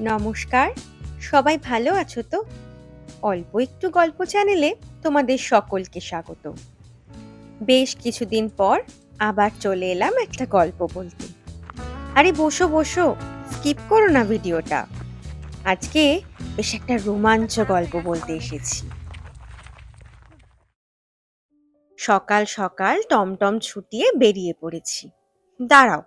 নমস্কার, সবাই ভালো আছো তো? অল্প একটু গল্প চ্যানেলে তোমাদের সকলকে স্বাগত। বেশ কিছুদিন পর আবার চলে এলাম একটা গল্প বলতে। আরে বসো বসো, স্কিপ করো না ভিডিওটা। আজকে বেশ একটা রোমাঞ্চ গল্প বলতে এসেছি। সকাল সকাল টমটম ছুটিয়ে বেরিয়ে পড়েছি। দাঁড়াও,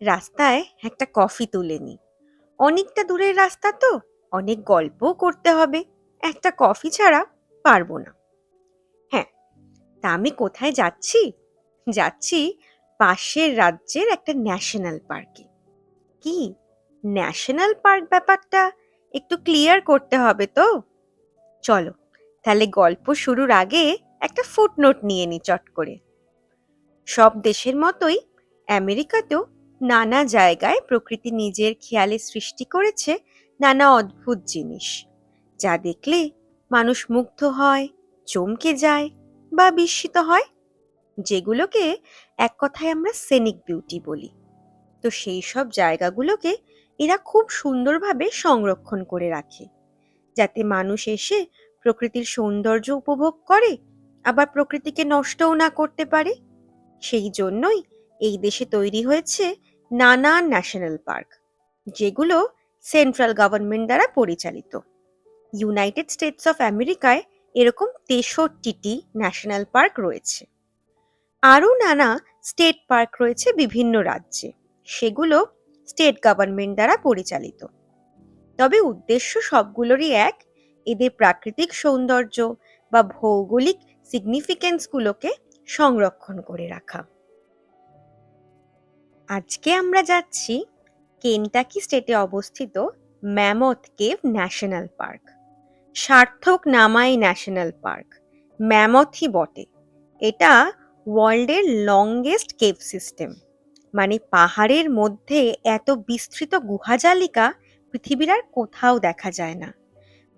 রাস্তায় একটা কফি তুলে নিই। অনেকটা দূরের রাস্তা তো, অনেক গল্পও করতে হবে। একটা কফি ছাড়া পারব না। হ্যাঁ তা আমি কোথায় যাচ্ছি? যাচ্ছি পাশের রাজ্যের একটা ন্যাশনাল পার্কে। কি? ন্যাশনাল পার্ক ব্যাপারটা একটু ক্লিয়ার করতে হবে তো? চলো, তাহলে গল্প শুরুর আগে একটা ফুটনোট নিয়ে নি চট করে। সব দেশের মতোই আমেরিকাতেও নানা জায়গায় প্রকৃতি নিজের খেয়ালে সৃষ্টি করেছে নানা অদ্ভুত জিনিস, যা দেখলে মানুষ মুগ্ধ হয়, চমকে যায় বা বিস্মিত হয়। যেগুলোকে এক কথায় আমরা সেনিক বিউটি বলি। তো সেই সব জায়গাগুলোকে এরা খুব সুন্দরভাবে সংরক্ষণ করে রাখে, যাতে মানুষ এসে প্রকৃতির সৌন্দর্য উপভোগ করে, আবার প্রকৃতিকে নষ্টও না করতে পারে। সেই জন্যই এই দেশে তৈরি হয়েছে নানান ন্যাশনাল পার্ক যেগুলো সেন্ট্রাল গভর্নমেন্ট দ্বারা পরিচালিত। ইউনাইটেড স্টেটস অফ আমেরিকায় এরকম তেষট্টিটি ন্যাশনাল পার্ক রয়েছে। আরও নানা স্টেট পার্ক রয়েছে বিভিন্ন রাজ্যে, সেগুলো স্টেট গভর্নমেন্ট দ্বারা পরিচালিত। তবে উদ্দেশ্য সবগুলোরই এক, এদের প্রাকৃতিক সৌন্দর্য বা ভৌগোলিক সিগনিফিকেন্সগুলোকে সংরক্ষণ করে রাখা। আজকে আমরা যাচ্ছি কেনটাকি স্টেটে অবস্থিত ম্যামথ কেভ ন্যাশনাল পার্ক। সার্থক নামাই ন্যাশনাল পার্ক, ম্যামথই বটে। এটা ওয়ার্ল্ডের লংগেস্ট কেভ সিস্টেম। মানে পাহাড়ের মধ্যে এত বিস্তৃত গুহাজালিকা পৃথিবীর আর কোথাও দেখা যায় না।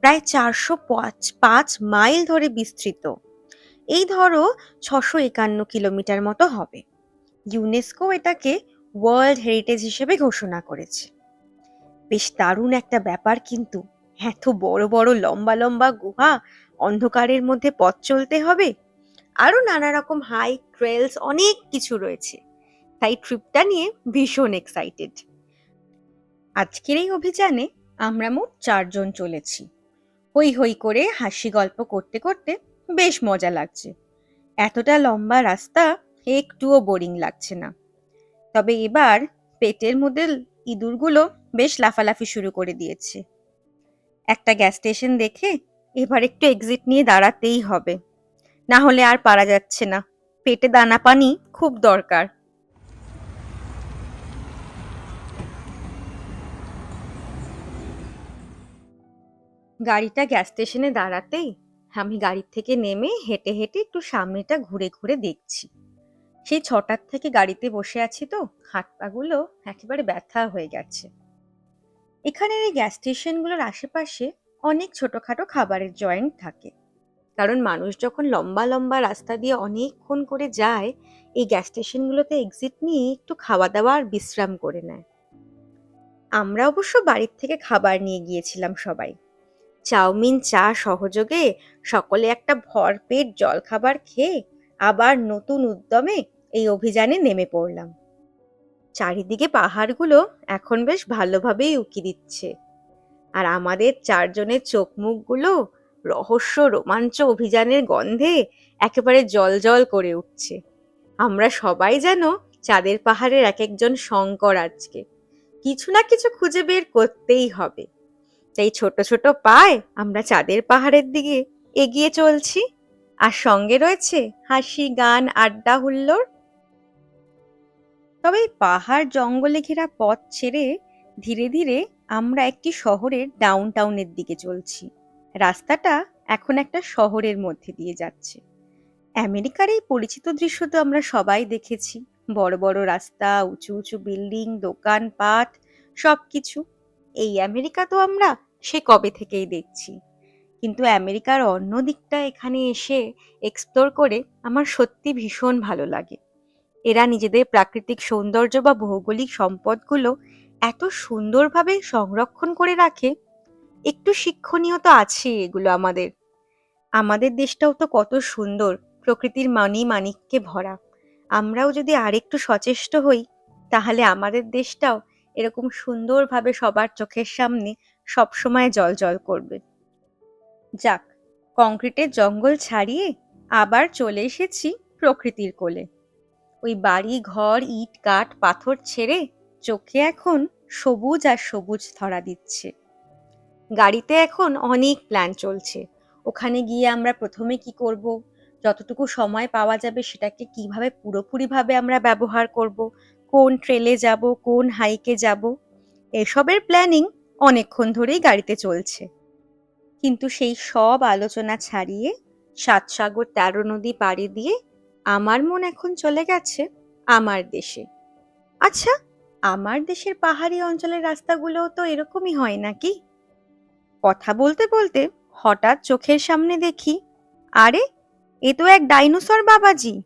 প্রায় চারশো পাঁচ পাঁচ মাইল ধরে বিস্তৃত। এই ধরো ছশো একান্ন কিলোমিটার মতো হবে। ইউনেস্কো এটাকে ওয়ার্ল্ড হেরিটেজ হিসেবে ঘোষণা করেছে। বেশ দারুণ একটা ব্যাপার কিন্তু, এত বড় বড় লম্বা লম্বা গুহা অন্ধকারের মধ্যে পথ চলতে হবে? আরও নানা রকম হাই ট্রেলস অনেক কিছু রয়েছে। তাই ট্রিপটা নিয়ে ভীষণ এক্সাইটেড আজকের এই অভিযানে আমরা মোট চারজন চলেছি। হই হই করে হাসি গল্প করতে করতে বেশ মজা লাগছে। এতটা লম্বা রাস্তা, একটুও বোরিং লাগছে না। তবে এবার পেটের মধ্যে ইঁদুরগুলো বেশ লাফালাফি শুরু করে দিয়েছে। একটা গ্যাস স্টেশন দেখে এবার একটু এক্সিট নিয়ে দাঁড়াতেই হবে। না হলে আর পারা যাচ্ছে না। পেটে দানা পানি খুব দরকার। গাড়িটা গ্যাস স্টেশনে দাঁড়াতেই আমি গাড়ির থেকে নেমে হেঁটে হেঁটে একটু সামনেটা ঘুরে ঘুরে দেখছি। সেই ছটার থেকে গাড়িতে বসে আছি তো হাত পাগুলো একেবারে ব্যথা হয়ে গেছে। এখানের এই গ্যাস স্টেশনগুলোর আশেপাশে অনেক ছোটখাটো খাবারের জয়েন্ট থাকে। কারণ মানুষ যখন লম্বা লম্বা রাস্তা দিয়ে অনেকক্ষণ করে যায়, এই গ্যাস স্টেশনগুলোতে এক্সিট নিয়ে একটু খাওয়া দাওয়া আর বিশ্রাম করে নেয়। আমরা অবশ্য বাড়ির থেকে খাবার নিয়ে গিয়েছিলাম সবাই। চাউমিন, চা সহযোগে সকলে একটা ভরপেট জলখাবার খেয়ে আবার নতুন উদ্যমে এই অভিযানে নেমে পড়লাম। চারিদিকে পাহাড়গুলো এখন বেশ ভালোভাবেই উকি দিচ্ছে। আর আমাদের চারজনের চোখ মুখগুলো রহস্য রোমাঞ্চ অভিযানের গন্ধে একেবারে জল জল করে উঠছে। আমরা সবাই যেন চাঁদের পাহাড়ের এক একজন শঙ্কর আজকে। কিছু না কিছু খুঁজে বের করতেই হবে। তাই ছোট ছোট পায় আমরা চাঁদের পাহাড়ের দিকে এগিয়ে চলছি। আর সঙ্গে রয়েছে হাসি, গান, আড্ডা, হুল্লোড়। তবে পাহাড় জঙ্গলে ঘেরা পথ ছেড়ে ধীরে ধীরে আমরা একটি শহরের ডাউন টাউনের দিকে চলছি। রাস্তাটা এখন একটা শহরের মধ্যে দিয়ে যাচ্ছে। আমেরিকার এই পরিচিত দৃশ্য তো আমরা সবাই দেখেছি। বড় বড় রাস্তা, উঁচু উঁচু বিল্ডিং দোকানপাট সবকিছু। এই আমেরিকা তো আমরা সে কবে থেকেই দেখছি। কিন্তু আমেরিকার অন্য দিকটা এখানে এসে এক্সপ্লোর করে আমার সত্যি ভীষণ ভালো লাগে। এরা নিজেদের প্রাকৃতিক সৌন্দর্য বা ভৌগোলিক সম্পদগুলো এত সুন্দরভাবে সংরক্ষণ করে রাখে, একটু শিক্ষণীয় তো আছে এগুলো আমাদের। আমাদের দেশটাও তো কত সুন্দর, প্রকৃতির মানি মানিককে ভরা। আমরাও যদি আরেকটু সচেষ্ট হই, তাহলে আমাদের দেশটাও এরকম সুন্দরভাবে সবার চোখের সামনে সবসময় জল জল করবে। যাক, কংক্রিটের জঙ্গল ছাড়িয়ে আবার চলে এসেছি প্রকৃতির কোলে। ওই বাড়ি, ঘর, ইট, কাঠ, পাথর ছেড়ে চোখে এখন সবুজ আর সবুজ ধরা দিচ্ছে। গাড়িতে এখন অনেক প্ল্যান চলছে। ওখানে গিয়ে আমরা প্রথমে কি করব? যতটুকু সময় পাওয়া যাবে সেটাকে কীভাবে পুরোপুরিভাবে আমরা ব্যবহার করব? কোন ট্রেলে যাব? কোন হাইকে যাব? এসবের প্ল্যানিং অনেকক্ষণ ধরেই গাড়িতে চলছে। কিন্তু সেই সব আলোচনা ছাড়িয়ে সাতসাগর তেরো নদী পাড়ি দিয়ে আমার মন এখন চলে গেছে আমার দেশে। আচ্ছা আমার দেশের পাহাড়ি অঞ্চলের রাস্তাগুলো তো এরকমই হয় নাকি? কথা বলতে বলতে হঠাৎ চোখের সামনে দেখি, আরে, এ তো এক ডাইনোসর বাবাজি।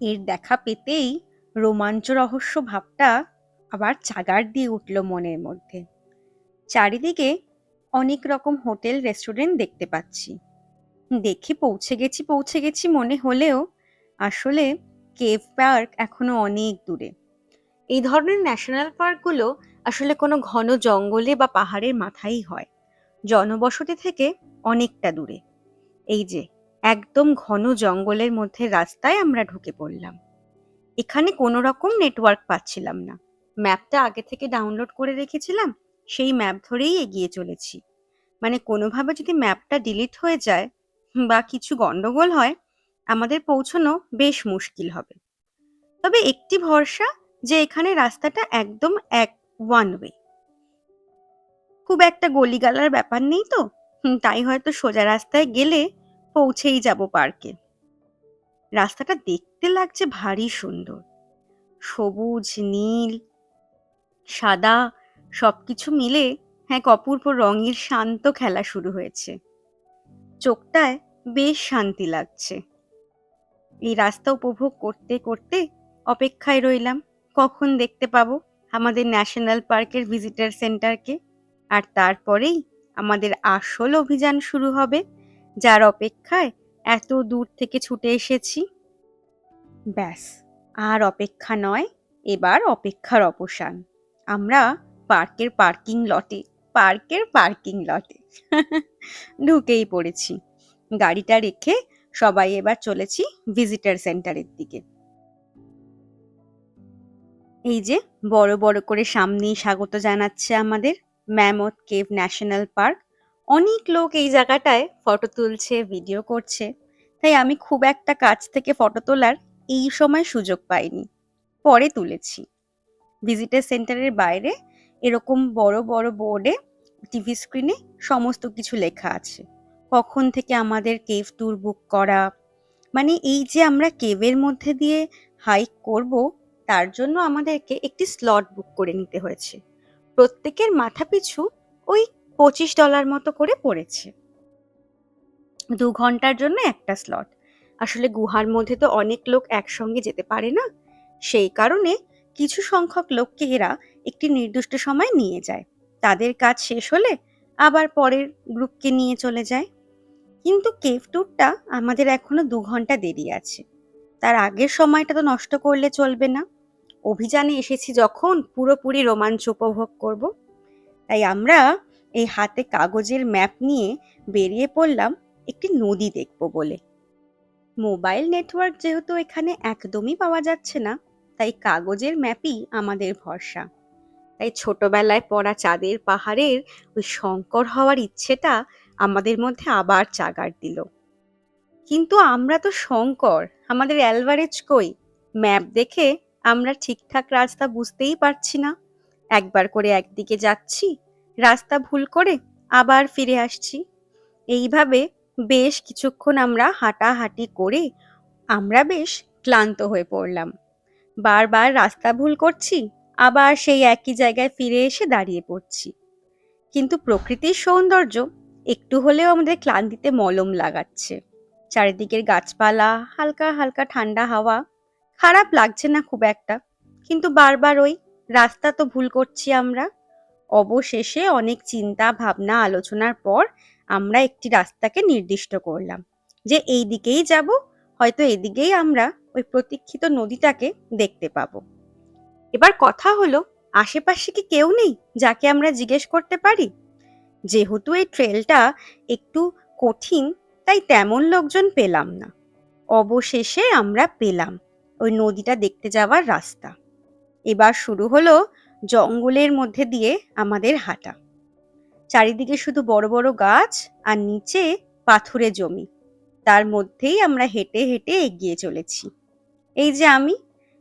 এর দেখা পেতেই রোমাঞ্চ রহস্য ভাবটা আবার চাগার দিয়ে উঠল মনের মধ্যে। চারিদিকে অনেক রকম হোটেল, রেস্টুরেন্ট দেখতে পাচ্ছি। দেখে পৌঁছে গেছি পৌঁছে গেছি মনে হলেও আসলে কেভ পার্ক এখনও অনেক দূরে। এই ধরনের ন্যাশনাল পার্কগুলো আসলে কোনো ঘন জঙ্গলে বা পাহাড়ের মাথায় হয়। জনবসতি থেকে অনেকটা দূরে। এই যে, একদম ঘন জঙ্গলের মধ্যে রাস্তায় আমরা ঢুকে পড়লাম। এখানে কোনো রকম নেটওয়ার্ক পাচ্ছিলাম না। ম্যাপটা আগে থেকে ডাউনলোড করে রেখেছিলাম, সেই ম্যাপ ধরেই এগিয়ে চলেছি। মানে কোনোভাবে যদি ম্যাপটা ডিলিট হয়ে যায় বা কিছু গন্ডগোল হয় আমাদের পৌঁছানো বেশ মুশকিল হবে। তবে একটি ভরসা যে এখানে রাস্তাটা একদম এক ওয়ান ওয়ে খুব একটা গলিগালার ব্যাপার নেই তো? তাই হয়তো সোজা রাস্তায় গেলে পৌঁছেই যাব পার্কে। রাস্তাটা দেখতে লাগছে ভারী সুন্দর। সবুজ, নীল, সাদা, সবকিছু মিলে এক অপূর্ব রঙের শান্ত খেলা শুরু হয়েছে। চোখটায় বেশ শান্তি লাগছে। এই রাস্তা উপভোগ করতে করতে অপেক্ষায় রইলাম। কখন দেখতে পাবো আমাদের ন্যাশনাল পার্কের ভিজিটার সেন্টারকে? আর তারপরেই আমাদের আসল অভিযান শুরু হবে, যার অপেক্ষায় এত দূর থেকে ছুটে এসেছি। ব্যাস, আর অপেক্ষা নয়, এবার অপেক্ষার অবসান। আমরা পার্কের পার্কিং লটে, পার্কের পার্কিং লটে। ঢুকেই পড়েছি। গাড়িটা রেখে সবাই এবার চলেছি ভিজিটার সেন্টারের দিকে। এই যে বড় বড় করে সামনেই স্বাগত জানাচ্ছে আমাদের ম্যামথ কেভ ন্যাশনাল পার্ক অনেক লোক এই জায়গাটায় ফটো তুলছে ভিডিও করছে। তাই আমি খুব একটা কাছ থেকে ফটো তোলার এই সময় সুযোগ পাইনি। পরে তুলেছি। ভিজিটার সেন্টারের বাইরে এরকম বড় বড় বোর্ডে টিভি স্ক্রিনে সমস্ত কিছু লেখা আছে। কখন থেকে আমাদের কেভ ট্যুর বুক করা? মানে এই যে আমরা কেভের মধ্যে দিয়ে হাইক করব, তার জন্য আমাদেরকে একটি স্লট বুক করে নিতে হয়েছে। প্রত্যেকের মাথা পিছু ওই পঁচিশ ডলার মতো করে পড়েছে। দু ঘণ্টার জন্য একটা স্লট আসলে গুহার মধ্যে তো অনেক লোক একসঙ্গে যেতে পারে না। সেই কারণে কিছু সংখ্যক লোককে এরা একটি নির্দিষ্ট সময় নিয়ে যায়। তাদের কাজ শেষ হলে আবার পরের গ্রুপকে নিয়ে চলে যায়। কিন্তু কেভ ট্যুরটা আমাদের এখনও দু ঘণ্টা দেরি আছে। তার আগের সময়টা তো নষ্ট করলে চলবে না। অভিযানে এসেছি যখন পুরোপুরি রোমাঞ্চ উপভোগ করব। তাই আমরা এই হাতে কাগজের ম্যাপ নিয়ে বেরিয়ে পড়লাম একটি নদী দেখব বলে। মোবাইল নেটওয়ার্ক যেহেতু এখানে একদমই পাওয়া যাচ্ছে না, তাই কাগজের ম্যাপই আমাদের ভরসা। তাই ছোটবেলায় পড়া চাঁদের পাহাড়ের ওই শঙ্কর হওয়ার ইচ্ছেটা আমাদের মধ্যে আবার চাগার দিল। কিন্তু আমরা তো শঙ্কর, আমাদের অ্যালভারেজ কই? ম্যাপ দেখে আমরা ঠিকঠাক রাস্তা বুঝতেই পারছি না। একবার করে একদিকে যাচ্ছি, রাস্তা ভুল করে আবার ফিরে আসছি। এইভাবে বেশ কিছুক্ষণ আমরা হাঁটাহাঁটি করে আমরা বেশ ক্লান্ত হয়ে পড়লাম। বারবার রাস্তা ভুল করছি, আবার সেই একই জায়গায় ফিরে এসে দাঁড়িয়ে পড়ছি। কিন্তু প্রকৃতির সৌন্দর্য একটু হলেও আমাদের ক্লান্তিতে মলম লাগাচ্ছে। চারিদিকের গাছপালা, হালকা হালকা ঠান্ডা হাওয়া, খারাপ লাগছে না খুব একটা, কিন্তু বারবার ওই রাস্তা তো ভুল করছি আমরা। অবশেষে অনেক চিন্তা, ভাবনা, আলোচনার পর আমরা একটি রাস্তাকে নির্দিষ্ট করলাম যে এই দিকেই যাব, হয়তো এদিকেই আমরা ওই প্রতীক্ষিত নদীটাকে দেখতে পাবো। এবার কথা হলো, আশেপাশে কি কেউ নেই যাকে আমরা জিজ্ঞেস করতে পারি? যেহেতু এই ট্রেলটা একটু কঠিন, তাই তেমন লোকজন পেলাম না। অবশেষে আমরা পেলাম ওই নদীটা দেখতে যাওয়ার রাস্তা। এবার শুরু হলো জঙ্গলের মধ্যে দিয়ে আমাদের হাঁটা। চারিদিকে শুধু বড় বড় গাছ আর নিচে পাথুরে জমি। তার মধ্যেই আমরা হেঁটে হেঁটে এগিয়ে চলেছি। এই যে আমি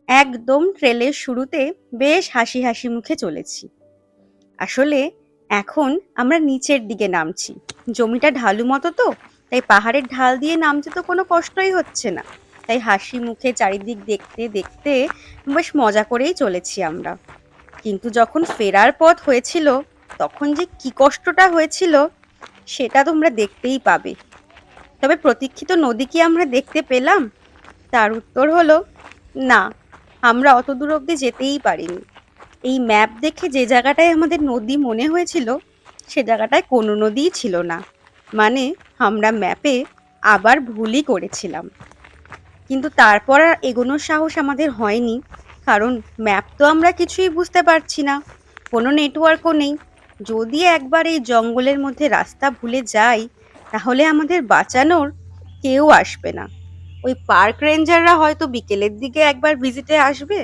একদম ট্রেলের শুরুতে বেশ হাসি হাসি মুখে চলেছি। আসলে এখন আমরা নিচের দিকে নামছি। জমিটা ঢালু মতো তো, তাই পাহাড়ের ঢাল দিয়ে নামতে তো কোনো কষ্টই হচ্ছে না। তাই হাসি মুখে চারিদিক দেখতে দেখতে বেশ মজা করেই চলেছি আমরা। কিন্তু যখন ফেরার পথ হয়েছিল, তখন যে কি কষ্টটা হয়েছিল, সেটা তোমরা দেখতেই পাবে। তবে প্রতীক্ষিত নদী কি আমরা দেখতে পেলাম? তার উত্তর হলো, না, আমরা অত দূর অব্দি যেতেই পারিনি। এই ম্যাপ দেখে যে জায়গাটায় আমাদের নদী মনে হয়েছিল, সে জায়গাটায় কোনো নদীই ছিল না। মানে আমরা ম্যাপে আবার ভুলই করেছিলাম। কিন্তু তারপর আর এগোনোর সাহস আমাদের হয়নি, কারণ ম্যাপ তো আমরা কিছুই বুঝতে পারছি না, কোনো নেটওয়ার্কও নেই। যদি একবার এই জঙ্গলের মধ্যে রাস্তা ভুলে যাই, তাহলে আমাদের বাঁচানোর কেউ আসবে না। ওই পার্ক রেঞ্জাররা হয়তো বিকেলের দিকে একবার ভিজিটে আসবে?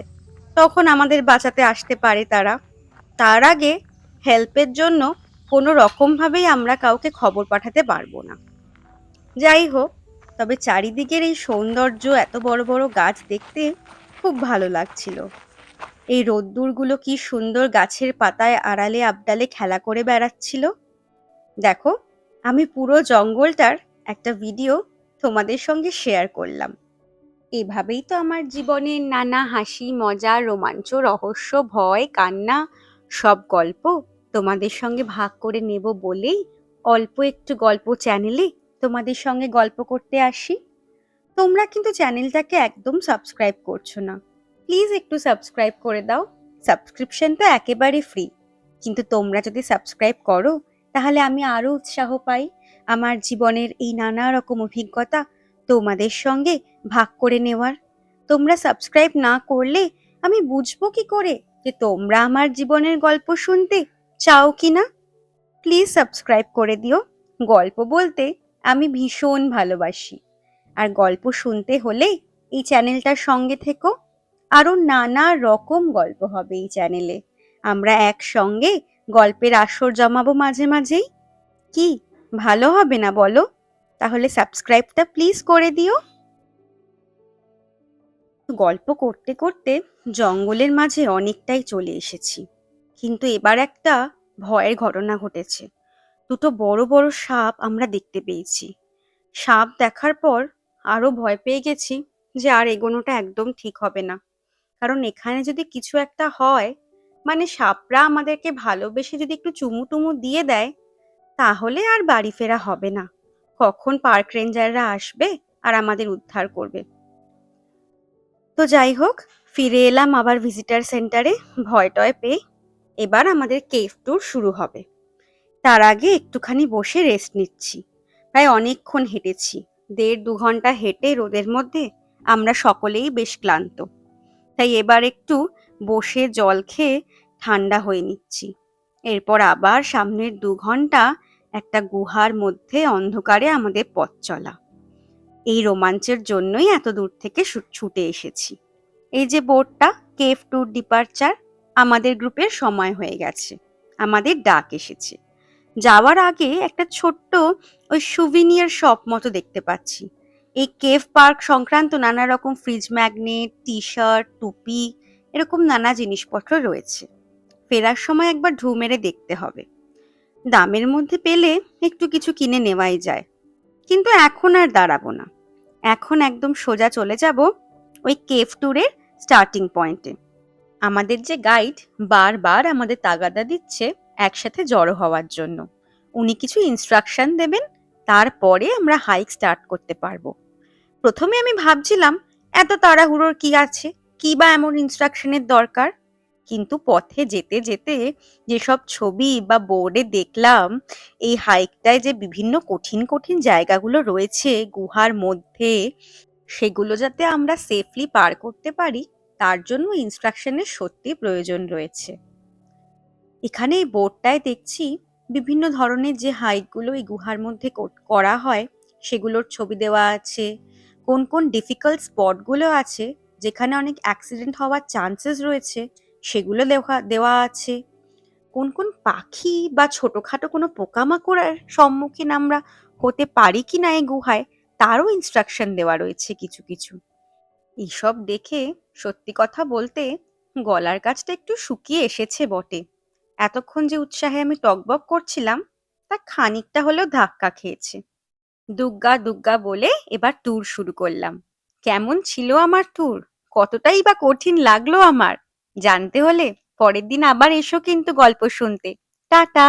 তখন আমাদের বাঁচাতে আসতে পারে তারা। তার আগে হেল্পের জন্য কোনো রকমভাবেই আমরা কাউকে খবর পাঠাতে পারব না। যাই হোক, তবে চারিদিকের এই সৌন্দর্য, এত বড় বড় গাছ দেখতে খুব ভালো লাগছিল। এই রোদ্দুরগুলো কি সুন্দর গাছের পাতায় আড়ালে আবডালে খেলা করে বেড়াচ্ছিল। দেখো, আমি পুরো জঙ্গলটার একটা ভিডিও তোমাদের সঙ্গে শেয়ার করলাম। এভাবেই তো আমার জীবনের নানা হাসি, মজা, রোমাঞ্চ, রহস্য, ভয়, কান্না, সব গল্প তোমাদের সঙ্গে ভাগ করে নেব বলেই অল্প একটু গল্প চ্যানেলে তোমাদের সঙ্গে গল্প করতে আসি। তোমরা কিন্তু চ্যানেলটাকে একদম সাবস্ক্রাইব করছ না। প্লিজ একটু সাবস্ক্রাইব করে দাও। সাবস্ক্রিপশন তো একেবারে ফ্রি কিন্তু তোমরা যদি সাবস্ক্রাইব করো, তাহলে আমি আরও উৎসাহ পাই। আমার জীবনের এই নানা রকম অভিজ্ঞতা তোমাদের সঙ্গে ভাগ করে নেওয়ার। তোমরা সাবস্ক্রাইব না করলে আমি বুঝব কি করে যে তোমরা আমার জীবনের গল্প শুনতে চাও কি না? প্লিজ সাবস্ক্রাইব করে দিও। গল্প বলতে আমি ভীষণ ভালোবাসি। আর গল্প শুনতে হলে এই চ্যানেলটার সঙ্গে থেকো। আরও নানা রকম গল্প হবে এই চ্যানেলে। আমরা একসঙ্গে গল্পের আসর জমাবো মাঝে মাঝেই। কি, ভালো হবে না বলো? তাহলে সাবস্ক্রাইবটা প্লিজ করে দিও। গল্প করতে করতে জঙ্গলের মাঝে অনেকটাই চলে এসেছি। কিন্তু এবার একটা ভয়ের ঘটনা ঘটেছে। দুটো বড় বড় সাপ আমরা দেখতে পেয়েছি। সাপ দেখার পর আরও ভয় পেয়ে গেছি যে আর এগোনোটা একদম ঠিক হবে না। কারণ এখানে যদি কিছু একটা হয় মানে সাপরা আমাদেরকে ভালোবেসে যদি একটু চুমু টুমু দিয়ে দেয়, তাহলে আর বাড়ি ফেরা হবে না। কখন পার্ক রেঞ্জাররা আসবে আর আমাদের উদ্ধার করবে? তো যাই হোক, ফিরে এলাম আবার ভিজিটার সেন্টারে ভয় টয় পেয়ে। এবার আমাদের কেফ ট্যুর শুরু হবে। তার আগে একটুখানি বসে রেস্ট নিচ্ছি। প্রায় অনেকক্ষণ হেঁটেছি। দেড় দু ঘণ্টা হেঁটে রোদের মধ্যে আমরা সকলেই বেশ ক্লান্ত। তাই এবার একটু বসে জল খেয়ে ঠান্ডা হয়ে নিচ্ছি। এরপর আবার সামনের দু ঘণ্টা একটা গুহার মধ্যে অন্ধকারে আমাদের পথ চলা। এই রোমাঞ্চের জন্যই এত দূর থেকে ছুটে এসেছি। এই যে বোর্ডটা কেফ ট্যুর ডিপার্চার, আমাদের গ্রুপের সময় হয়ে গেছে। আমাদের ডাক এসেছে। যাওয়ার আগে একটা ছোট্ট ওই সুভিনিয়ার শপ মতো দেখতে পাচ্ছি। এই কেফ পার্ক সংক্রান্ত নানা রকম ফ্রিজ ম্যাগনেট টি শার্ট টুপি, এরকম নানা জিনিসপত্র রয়েছে। ফেরার সময় একবার ঢু মেরে দেখতে হবে। দামের মধ্যে পেলে একটু কিছু কিনে নেওয়াই যায়। কিন্তু এখন আর দাঁড়াবো না। এখন একদম সোজা চলে যাব ওই কেভ ট্যুরের স্টার্টিং পয়েন্টে আমাদের যে গাইড বারবার আমাদের তাগাদা দিচ্ছে একসাথে জড়ো হওয়ার জন্য। উনি কিছু ইনস্ট্রাকশন দেবেন, তারপরে আমরা হাইক স্টার্ট করতে পারব। প্রথমে আমি ভাবছিলাম, এত তাড়াহুড়োর কি আছে? কি বা এমন ইনস্ট্রাকশনের দরকার? কিন্তু পথে যেতে যেতে যেসব ছবি বা বোর্ডে দেখলাম, এই হাইকটায় যে বিভিন্ন কঠিন কঠিন জায়গাগুলো রয়েছে, গুহার মধ্যে, সেগুলো যাতে আমরা সেফলি পার করতে পারি, তার জন্য ইনস্ট্রাকশনের সত্যি প্রয়োজন রয়েছে। এখানে এই বোর্ডটায় দেখছি বিভিন্ন ধরনের যে হাইকগুলো এই গুহার মধ্যে কর- হয়, সেগুলোর ছবি দেওয়া আছে, কোন কোন ডিফিকাল্ট স্পটগুলো আছে, যেখানে অনেক অ্যাক্সিডেন্ট হওয়ার চান্সেস রয়েছে সেগুলো দেওয়া দেওয়া আছে। কোন কোন পাখি বা ছোটখাটো কোনো পোকামাকড়ের সম্মুখীন আমরা হতে পারি কি না এই গুহায়, তারও ইনস্ট্রাকশন দেওয়া রয়েছে কিছু কিছু। এইসব দেখে সত্যি কথা বলতে গলার কাছটা একটু শুকিয়ে এসেছে বটে। এতক্ষণ যে উৎসাহে আমি টকবক করছিলাম, তা খানিকটা হলেও ধাক্কা খেয়েছে। দুগ্গা দুগ্গা বলে এবার ট্যুর শুরু করলাম। কেমন ছিল আমার ট্যুর কতটাই বা কঠিন লাগল আমার? জানতে হলে পরের দিন আবার এসো কিন্তু গল্প শুনতে। টাটা।